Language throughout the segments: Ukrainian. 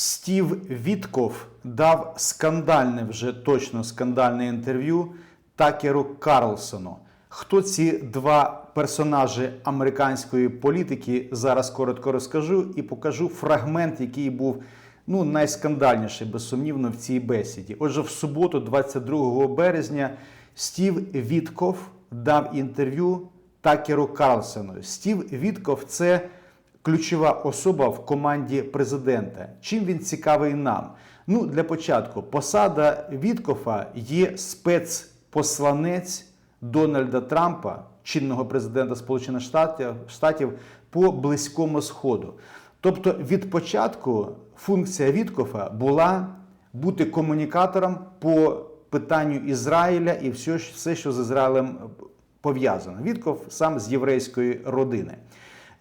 Стів Вітков дав скандальне, вже точно скандальне інтерв'ю Такеру Карлсону. Хто ці два персонажі американської політики? Зараз коротко розкажу і покажу фрагмент, який був ну, найскандальніший, безсумнівно, в цій бесіді. Отже, в суботу, 22 березня, Стів Вітков дав інтерв'ю Такеру Карлсону. Стів Вітков це ключова особа в команді президента. Чим він цікавий нам? Ну, для початку, посада Віткофа є спецпосланець Дональда Трампа, чинного президента Сполучених Штатів, по близькому сходу. Тобто, від початку функція Віткофа була бути комунікатором по питанню Ізраїля і все що з Ізраїлем пов'язано. Вітков сам з єврейської родини.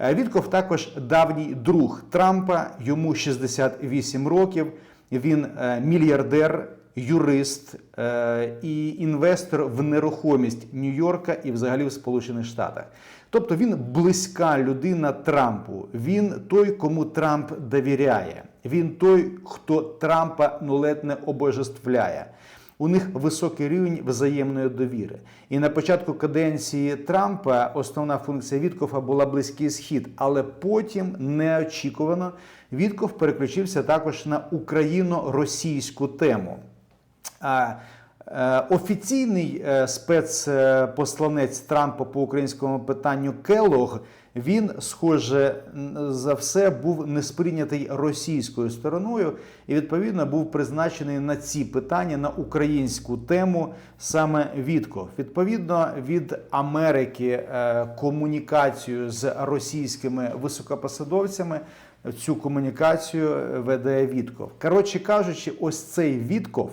Е, Вітков також давній друг Трампа, йому 68 років. Він е, мільярдер, юрист е, і інвестор в нерухомість Нью-Йорка і взагалі в Сполучених Штатах. Тобто він близька людина Трампу. Він той, кому Трамп довіряє. Він той, хто Трампа ну обожествляє. У них високий рівень взаємної довіри. І на початку каденції Трампа основна функція Віткофа була близький схід, але потім неочікувано Вітков переключився також на україно-російську тему. А, е, Офіційний е, спецпосланець Трампа по українському питанню Келог він, схоже за все, був не сприйнятий російською стороною і відповідно був призначений на ці питання на українську тему саме Вітков. Відповідно від Америки е, комунікацію з російськими високопосадовцями. Цю комунікацію веде Вітков. Коротше кажучи, ось цей Вітков.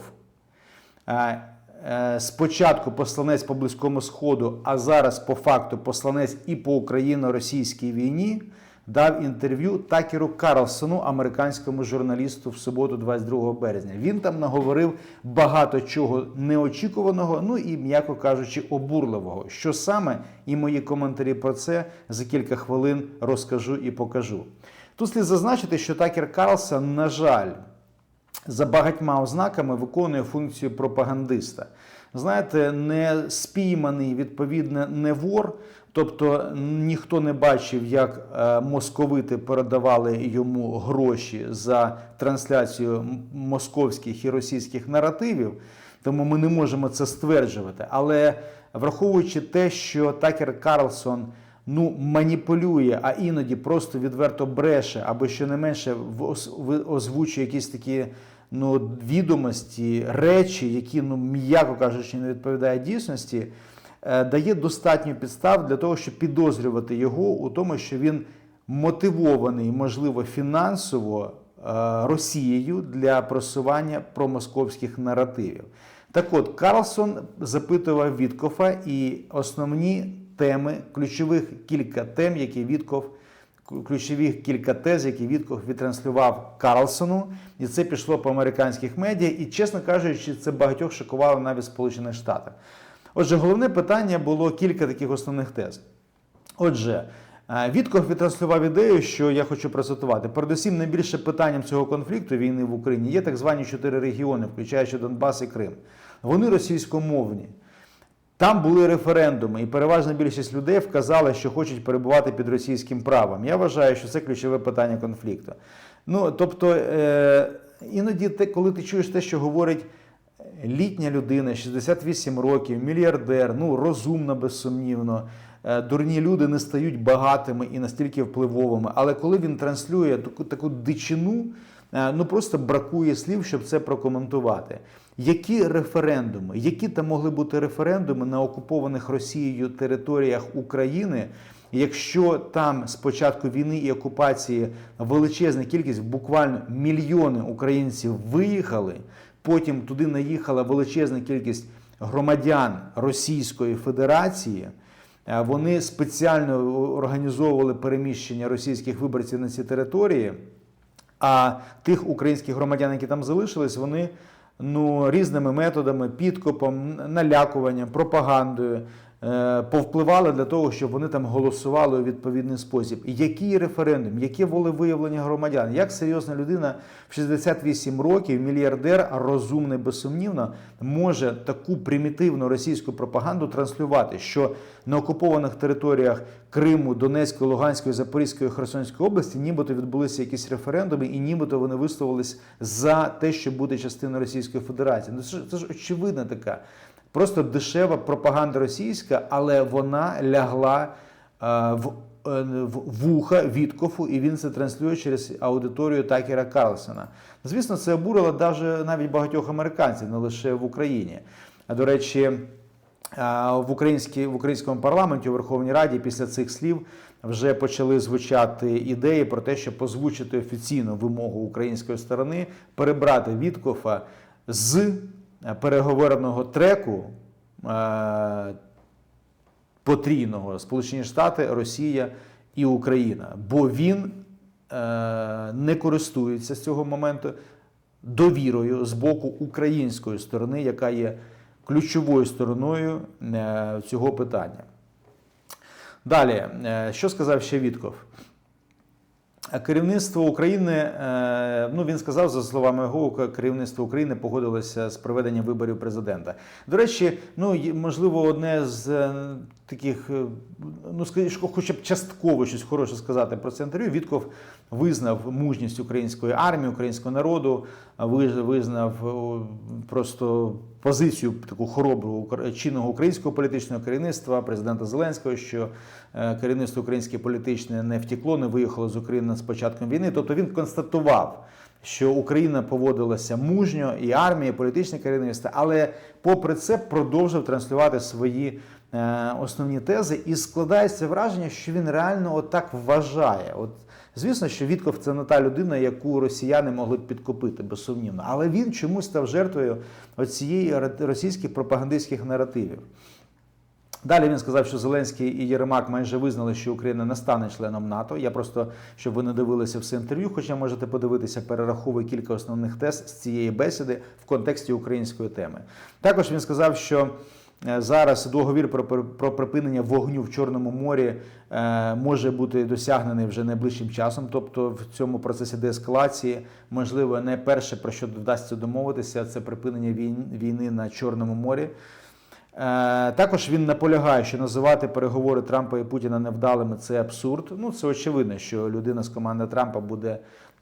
Е, Спочатку посланець по близькому сходу, а зараз по факту посланець і по україно-російській війні дав інтерв'ю Такеру Карлсону, американському журналісту, в суботу, 22 березня. Він там наговорив багато чого неочікуваного, ну і, м'яко кажучи, обурливого. Що саме і мої коментарі про це за кілька хвилин розкажу і покажу. Тут слід зазначити, що Такер Карлсон, на жаль, за багатьма ознаками виконує функцію пропагандиста. Знаєте, не спійманий, відповідно, не вор. Тобто ніхто не бачив, як е, московити передавали йому гроші за трансляцію московських і російських наративів, тому ми не можемо це стверджувати. Але враховуючи те, що Такер Карлсон ну, маніпулює, а іноді просто відверто бреше, або щонайменше озвучує якісь такі ну, відомості, речі, які, ну, м'яко кажучи, не відповідають дійсності, е, дає достатньо підстав для того, щоб підозрювати його у тому, що він мотивований, можливо, фінансово е, Росією для просування промосковських наративів. Так от, Карлсон запитував Віткофа і основні теми, ключових кілька тем, які Вітков, ключові кілька тез, які Вітков відтранслював Карлсону, і це пішло по американських медіа. І, чесно кажучи, це багатьох шокувало навіть Сполучених Штатах. Отже, головне питання було кілька таких основних тез. Отже, Вітков відтранслював ідею, що я хочу процитувати. Передусім, найбільше питанням цього конфлікту війни в Україні є так звані чотири регіони, включаючи Донбас і Крим. Вони російськомовні. Там були референдуми, і переважна більшість людей вказала, що хочуть перебувати під російським правом. Я вважаю, що це ключове питання конфлікту. Ну тобто, е, іноді, те, коли ти чуєш те, що говорить літня людина, 68 років, мільярдер, ну розумно, безсумнівно. е, Дурні люди не стають багатими і настільки впливовими. Але коли він транслює таку таку дичину, ну просто бракує слів, щоб це прокоментувати. Які референдуми, які там могли бути референдуми на окупованих Росією територіях України, якщо там з початку війни і окупації величезна кількість, буквально мільйони українців виїхали, потім туди наїхала величезна кількість громадян Російської Федерації. Е, Вони спеціально організовували переміщення російських виборців на ці території, а тих українських громадян, які там залишились, вони ну, різними методами, підкопом, налякуванням, пропагандою повпливали для того, щоб вони там голосували у відповідний спосіб. Який референдум, яке волевиявлення громадян? Як серйозна людина в 68 років, мільярдер, розумний, безсумнівно, може таку примітивну російську пропаганду транслювати, що на окупованих територіях Криму, Донецької, Луганської, Запорізької, Херсонської області, нібито відбулися якісь референдуми, і нібито вони висловились за те, щоб бути частиною Російської Федерації. Ну це ж це ж очевидна така. Просто дешева пропаганда російська, але вона лягла е, в, е, в вуха Віткофу, і він це транслює через аудиторію Такера Карлсона. Звісно, це обурило навіть багатьох американців, не лише в Україні. А до речі, в, українській, в українському парламенті у Верховній Раді після цих слів вже почали звучати ідеї про те, щоб озвучити офіційну вимогу української сторони перебрати Віткофа з е, переговорного треку е, потрійного Сполучені Штати, Росія і Україна, бо він е, не користується з цього моменту довірою з боку української сторони, яка є ключовою стороною е, цього питання. Далі, е, що сказав ще Вітков? Керівництво України, е, ну він сказав за словами Гоука, керівництво України погодилося з проведенням виборів президента. До речі, ну можливо, одне з е, таких, е, ну скажімо, хоча б частково щось хороше сказати про це інтерв'ю. Вітков визнав мужність української армії, українського народу, визнав просто позицію таку хоробру чинного українського політичного керівництва, президента Зеленського, що е, керівництво українське політичне не втекло, не виїхало з України з початком війни. Тобто він констатував, що Україна поводилася мужньо, і армія, і політичне керівництво, але попри це продовжив транслювати свої е, основні тези, і складається враження, що він реально отак вважає. От Звісно, що Вітков це не та людина, яку росіяни могли б підкупити, безсумнівно. Але він чомусь став жертвою оцієї російських пропагандистських наративів. Далі він сказав, що Зеленський і Єремак майже визнали, що Україна не стане членом НАТО. Я просто, щоб ви не дивилися все інтерв'ю, хоча можете подивитися, перераховую кілька основних тез з цієї бесіди в контексті української теми. Також він сказав, що е, зараз договір про, про, припинення вогню в Чорному морі е, може бути досягнений вже найближчим часом. Тобто в цьому процесі деескалації, можливо, не перше, про що вдасться домовитися, це припинення війни на Чорному морі. Е, Також він наполягає, що називати переговори Трампа і Путіна невдалими це абсурд. Ну це очевидно, що людина з команди Трампа буде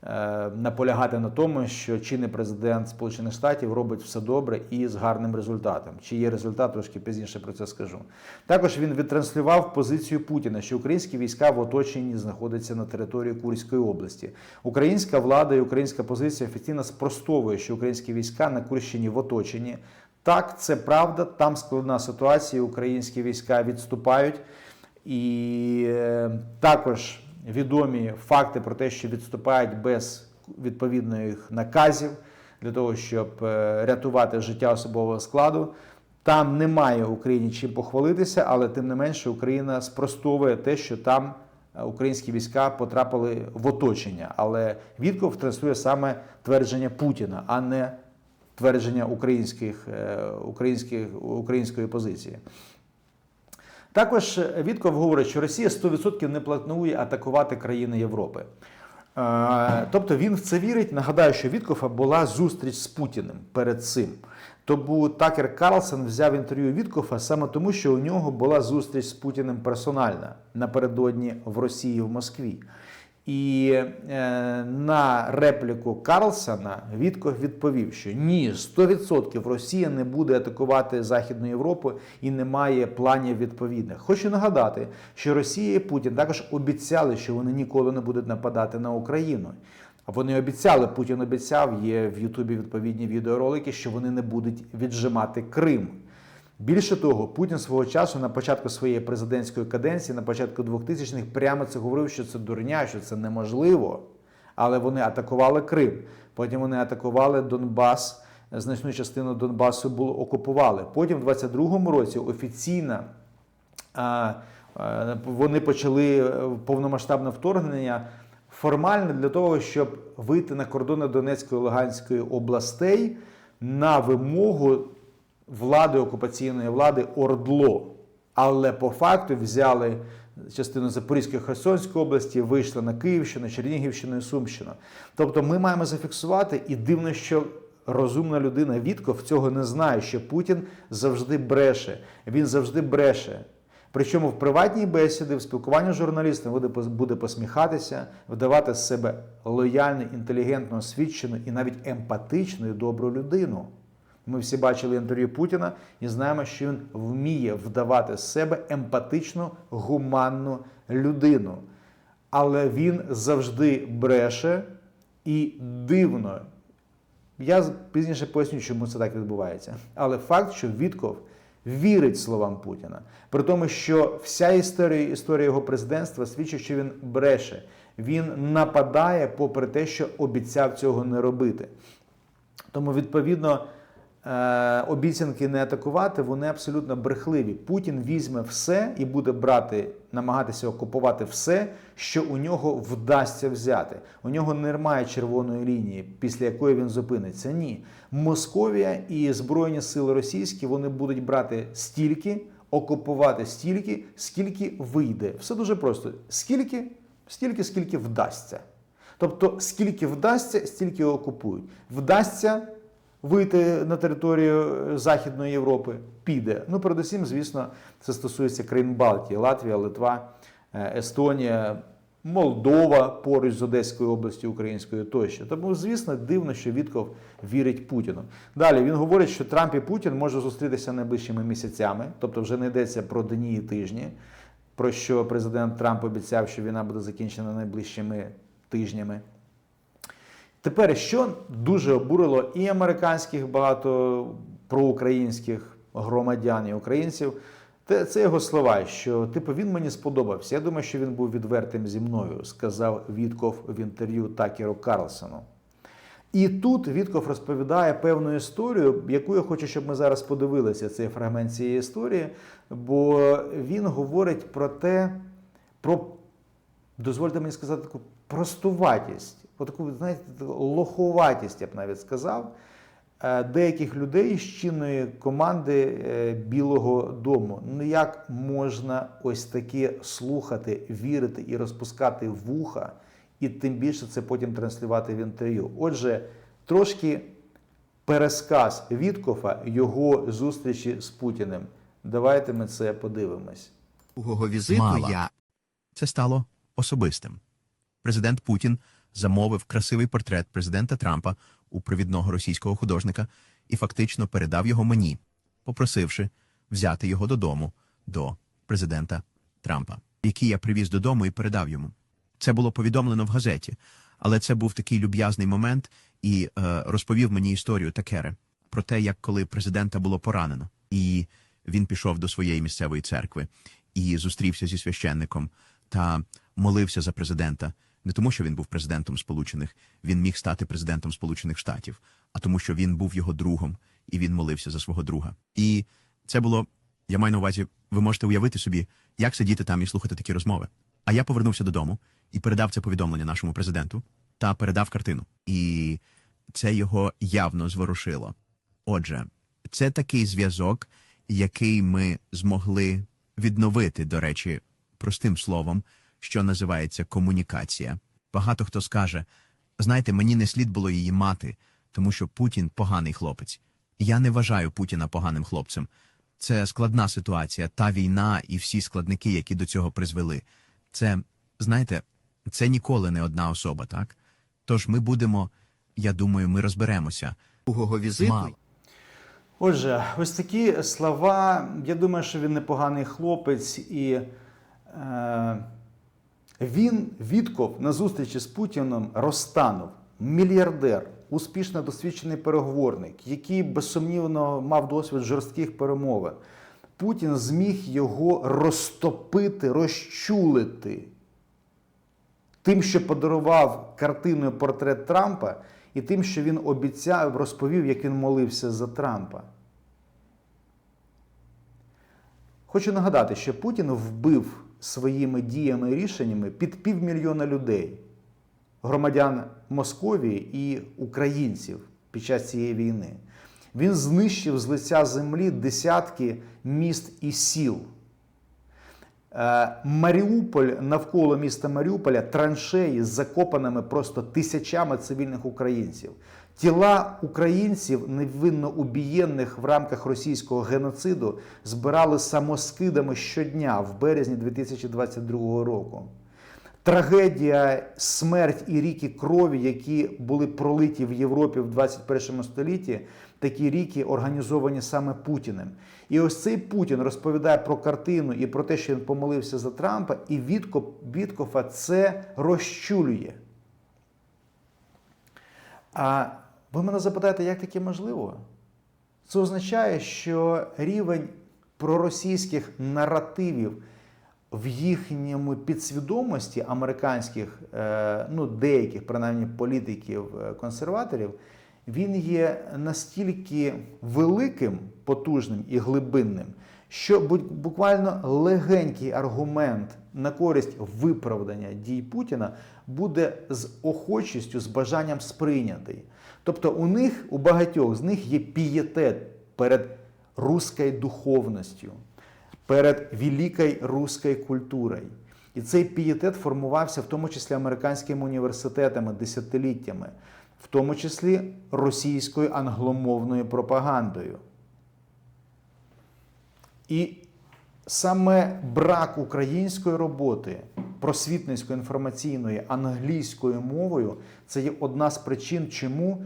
е, наполягати на тому, що чинний президент Сполучених Штатів робить все добре і з гарним результатом. Чи є результат, трошки пізніше про це скажу. Також він відтранслював позицію Путіна, що українські війська в оточенні знаходяться на території Курської області. Українська влада і українська позиція офіційно спростовує, що українські війська на Курщині в оточенні. Так, це правда. Там складна ситуація. Українські війська відступають, і е, також відомі факти про те, що відступають без відповідних наказів для того, щоб е, рятувати життя особового складу. Там немає Україні чим похвалитися, але тим не менше Україна спростовує те, що там е, українські війська потрапили в оточення. Але Вітков транслює саме твердження Путіна, а не твердження українських, е, українських, української позиції. Також Вітков говорить, що Росія 100% не планує атакувати країни Європи. Е, Тобто він в це вірить. Нагадаю, що Віткофа була зустріч з Путіним перед цим. Тому Такер Карлсон взяв інтерв'ю Віткофа саме тому, що у нього була зустріч з Путіним персональна напередодні в Росії в Москві. І е, на репліку Карлсона Вітков відповів, що ні, 100% Росія не буде атакувати Західну Європу і не має планів відповідних. Хочу нагадати, що Росія і Путін також обіцяли, що вони ніколи не будуть нападати на Україну. Вони обіцяли, Путін обіцяв, є в Ютубі відповідні відеоролики, що вони не будуть віджимати Крим. Більше того, Путін свого часу на початку своєї президентської каденції, на початку 2000-х, прямо це говорив, що це дурня, що це неможливо. Але вони атакували Крим. Потім вони атакували Донбас. Значну частину Донбасу було окупували. Потім, в 22-му році, офіційно а, а, вони почали е, повномасштабне вторгнення формально для того, щоб вийти на кордони Донецької і Луганської областей на вимогу влади окупаційної влади Ордло. Але по факту взяли частину Запорізької Херсонської області, вийшли на Київщину, Чернігівщину і Сумщину. Тобто ми маємо зафіксувати, і дивно, що розумна людина Вітков цього не знає, що Путін завжди бреше. Він завжди бреше. Причому в приватній бесіді, в спілкуванні з журналістами буде посміхатися, вдавати з себе лояльну, інтелігентну, освічену і навіть емпатичну і добру людину. Ми всі бачили інтерв'ю Путіна і знаємо, що він вміє вдавати з себе емпатичну, гуманну людину. Але він завжди бреше і дивно. Я пізніше поясню, чому це так відбувається. Але факт, що Вітков вірить словам Путіна, при тому, що вся історія, історія його президентства свідчить, що він бреше. Він нападає, попри те, що обіцяв цього не робити. Тому, відповідно, обіцянки не атакувати, вони абсолютно брехливі. Путін візьме все і буде брати, намагатися окупувати все, що у нього вдасться взяти. У нього немає червоної лінії, після якої він зупиниться. Ні. Московія і Збройні сили російські вони будуть брати стільки, окупувати стільки, скільки вийде. Все дуже просто. Скільки? Стільки, скільки вдасться. Тобто, скільки вдасться, стільки окупують. Вдасться вийти на територію е, Західної Європи, піде. Ну, передусім, звісно, це стосується країн Балтії, Латвія, Литва, е, Естонія, Молдова поруч з Одеською областю українською тощо. Тому, звісно, дивно, що Вітков вірить Путіну. Далі він говорить, що Трамп і Путін можуть зустрітися найближчими місяцями, тобто вже не йдеться про дні і тижні, про що президент Трамп обіцяв, що війна буде закінчена найближчими тижнями. Тепер, що дуже обурило і американських багато проукраїнських громадян і українців, те- це його слова, що типу він мені сподобався. Я думаю, що він був відвертим зі мною, сказав Вітков в інтерв'ю Такеру Карлсону. І тут Вітков розповідає певну історію, яку я хочу, щоб ми зараз подивилися цей фрагмент цієї історії, бо він говорить про те, про дозвольте мені сказати таку простуватість, отаку, знаєте, таку лоховатість, я б навіть сказав, е, деяких людей з чинної команди е, Білого Дому. Ну як можна ось таке слухати, вірити і розпускати вуха, і тим більше це потім транслювати в інтерв'ю. Отже, трошки пересказ Віткофа його зустрічі з Путіним. Давайте ми це подивимось. другого візиту Мала. я Це стало особистим. Президент Путін замовив красивий портрет президента Трампа у провідного російського художника і фактично передав його мені, попросивши взяти його додому до президента Трампа, який я привіз додому і передав йому. Це було повідомлено в газеті, але це був такий люб'язний момент і е, розповів мені історію Такери про те, як коли президента було поранено, і він пішов до своєї місцевої церкви і зустрівся зі священником та молився за президента. Не тому, що він був президентом Сполучених, він міг стати президентом Сполучених Штатів, а тому, що він був його другом, і він молився за свого друга. І це було, я маю на увазі, ви можете уявити собі, як сидіти там і слухати такі розмови. А я повернувся додому і передав це повідомлення нашому президенту та передав картину. І це його явно зворушило. Отже, це такий зв'язок, який ми змогли відновити, до речі, простим словом, що називається комунікація. Багато хто скаже: знаєте, мені не слід було її мати, тому що Путін поганий хлопець. Я не вважаю Путіна поганим хлопцем. Це складна ситуація, та війна і всі складники, які до цього призвели. Це, знаєте, це ніколи не одна особа, так? Тож ми будемо, я думаю, ми розберемося. другого візиту Мало. Отже, ось такі слова. Я думаю, що він непоганий хлопець, і е, він, Вітков, на зустрічі з Путіном розтанув мільярдер, успішно досвідчений переговорник, який безсумнівно мав досвід жорстких перемовин. Путін зміг його розтопити, розчулити тим, що подарував картиною портрет Трампа, і тим, що він обіцяв, розповів, як він молився за Трампа. Хочу нагадати, що Путін вбив своїми діями і рішеннями під півмільйона людей, громадян Московії і українців під час цієї війни. Він знищив з лиця землі десятки міст і сіл. Е, Маріуполь навколо міста Маріуполя траншеї з закопаними просто тисячами цивільних українців. Тіла українців, невинно убієнних в рамках російського геноциду, збирали самоскидами щодня в березні 2022 року. Трагедія, смерть і ріки крові, які були пролиті в Європі в 21 столітті, такі ріки організовані саме Путіним. І ось цей Путін розповідає про картину і про те, що він помолився за Трампа, і Віткофа це розчулює. А ви мене запитаєте, як таке можливо? Це означає, що рівень проросійських наративів в їхньому підсвідомості американських, е, ну деяких принаймні політиків е, консерваторів, він є настільки великим, потужним і глибинним, що буквально легенький аргумент на користь виправдання дій Путіна буде з охочістю, з бажанням сприйнятий. Тобто у них, у багатьох з них є пієтет перед руською духовністю, перед великою руською культурою. І цей пієтет формувався в тому числі американськими університетами десятиліттями, в тому числі російською англомовною пропагандою. І саме брак української роботи, просвітницької інформаційної англійською мовою це є одна з причин, чому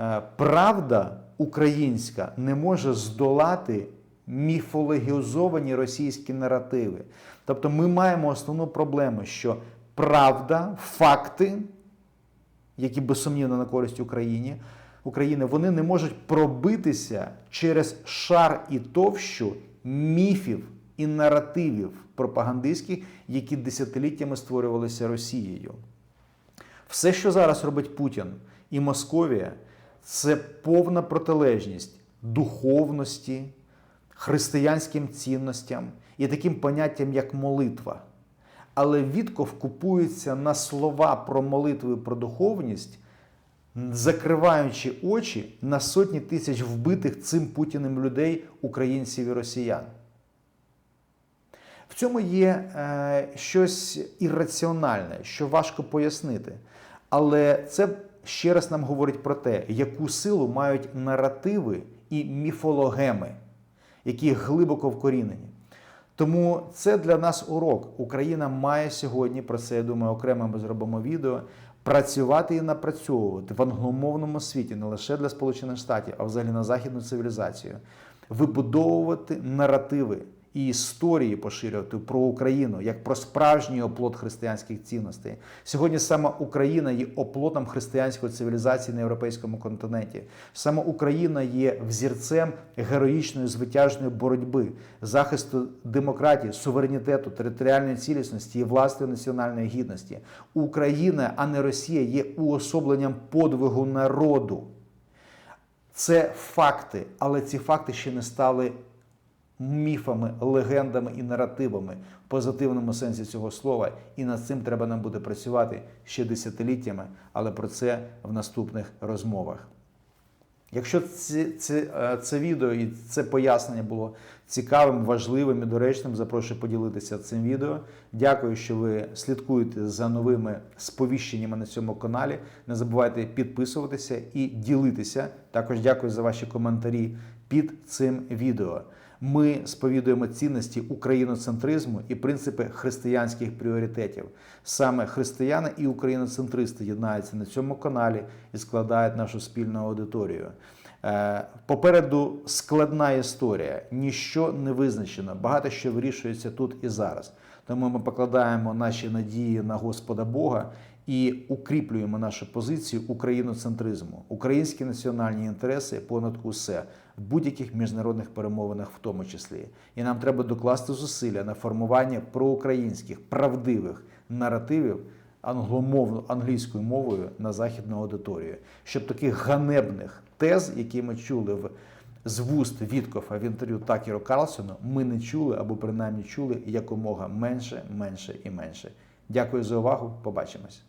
е, правда українська не може здолати міфологізовані російські наративи. Тобто ми маємо основну проблему, що правда, факти, які безсумнівно на користь Україні, України, вони не можуть пробитися через шар і товщу міфів і наративів пропагандистських, які десятиліттями створювалися Росією. Все, що зараз робить Путін і Московія, це повна протилежність духовності, християнським цінностям і таким поняттям, як молитва. Але Вітков купується на слова про молитву і про духовність, закриваючи очі на сотні тисяч вбитих цим путіним людей, українців і росіян. В цьому є е, щось ірраціональне, що важко пояснити. Але це ще раз нам говорить про те, яку силу мають наративи і міфологеми, які глибоко вкорінені. Тому це для нас урок. Україна має сьогодні, про це я думаю, окремо ми зробимо відео, працювати і напрацьовувати в англомовному світі, не лише для Сполучених Штатів, а взагалі на західну цивілізацію, вибудовувати наративи і історії поширювати про Україну як про справжній оплот християнських цінностей. Сьогодні саме Україна є оплотом християнської цивілізації на європейському континенті. Саме Україна є взірцем героїчної звитяжної боротьби, захисту демократії, суверенітету, територіальної цілісності і власної національної гідності. Україна, а не Росія, є уособленням подвигу народу. Це факти, але ці факти ще не стали міфами, легендами і наративами в позитивному сенсі цього слова. І над цим треба нам буде працювати ще десятиліттями, але про це в наступних розмовах. Якщо це, це, це відео і це пояснення було цікавим, важливим і доречним, запрошую поділитися цим відео. Дякую, що ви слідкуєте за новими сповіщеннями на цьому каналі. Не забувайте підписуватися і ділитися. Також дякую за ваші коментарі під цим відео. Ми сповідуємо цінності україноцентризму і принципи християнських пріоритетів. Саме християни і україноцентристи єднаються на цьому каналі і складають нашу спільну аудиторію. Е, Попереду складна історія, ніщо не визначено, багато що вирішується тут і зараз. Тому ми покладаємо наші надії на Господа Бога і укріплюємо нашу позицію україноцентризму, українські національні інтереси понад усе в будь-яких міжнародних перемовинах, в тому числі. І нам треба докласти зусилля на формування проукраїнських правдивих наративів англомовно англійською мовою на західну аудиторію, щоб таких ганебних тез, які ми чули в з вуст Віткофа в інтерв'ю Такеру Карлсону, ми не чули або принаймні чули якомога менше, менше і менше. Дякую за увагу. Побачимось.